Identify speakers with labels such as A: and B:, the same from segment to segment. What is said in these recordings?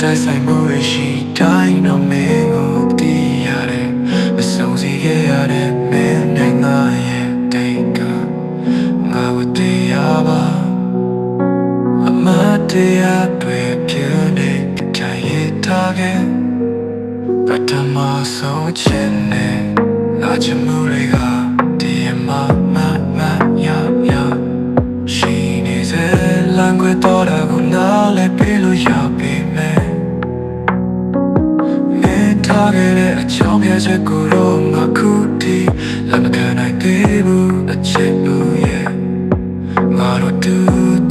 A: ပါဘူးတိုက်ဆိုင်မှုရရှိတိုင်းတော့မင်းကိုတည်ရတယ်မဆုံးစီခဲ့ရတဲ့မင်းနဲ့ငါရဲ့တိတ်ကငါကိုတရားပါအမတ်တရားတွေပြနေကြရထားခဲ့ပထမဆုံးချင်နဲ့လာချင်မှုတွေက မေးထားခဲ့တဲ့အချောင်းပြချက်ကိုတော့ငါခုထိလက်မခံနိုင်သေးဘူးအချစ်ဘူးရဲ့ငါတို့တူ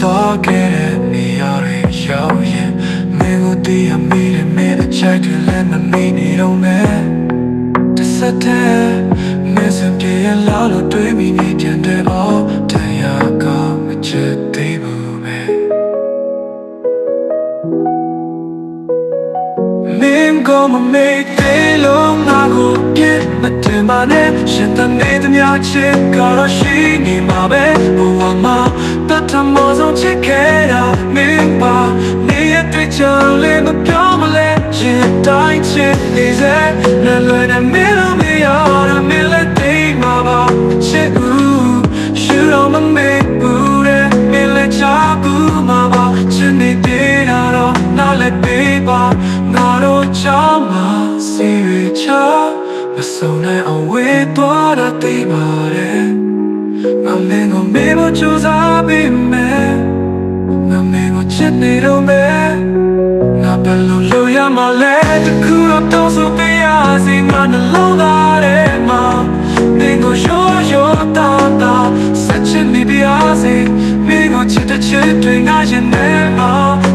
A: တော့ခဲ့တဲ့နေရာတွေရောက်ရင်မင်းကိုတည်ရမိတယ်မင်းအချိုက်တွေလည်းမမိနေတော့မယ်တစ်စက်တည်းမင်းစပြေလာလို့တွေးမိနေပြန်တယ်အောင်တရားကမချစ် ကမမေ့သေးလို့ငါကိုပြစ်မတင်ပါနဲ့ရှင်တနေသမျှချစ်ကတော့ရှိနေမှာပဲဘဝမှာတတ်ထမဆုံးချစ်ခဲ့တာမင်းပါနေရတွေ့ချင်လေးမပြောမလဲရှင်တိုင်းချစ်နေစေနဲ့လွယ်နဲ့မင်းတို့မရတာမင်းလည်းသိမှာပါချစ်ဦးရှူတော့မမေ့ဘူးတဲ့မင်းလည်းချဘူးမှာပါချစ်နေသေးတာတော့နားလည်းပေးပါငါ တို့ချောင်းမှာစီရချမဆုံးနိုင်အောင်ဝေးသွားတာသိပါတယ်ငါမင်းကိုမေးဖို့ကြိုးစားပေးမယ်ငါမင်းကိုချစ်နေတော့မယ်ငါဘယ်လိုလုပ်ရမလဲတခုတော့တောင်းဆိုပေးရစီငါနှလုံးသားထဲမှာမင်းကို ချစ်တဲ့ချစ်တွေငါရင်ထဲမှာ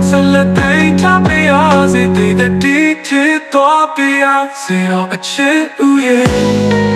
A: ဆက်လက်သိမ်းထားပေးရစီတည်တဲ့ဒီချစ်တော်ပေးရစီတော့အချစ်ဦးရဲ့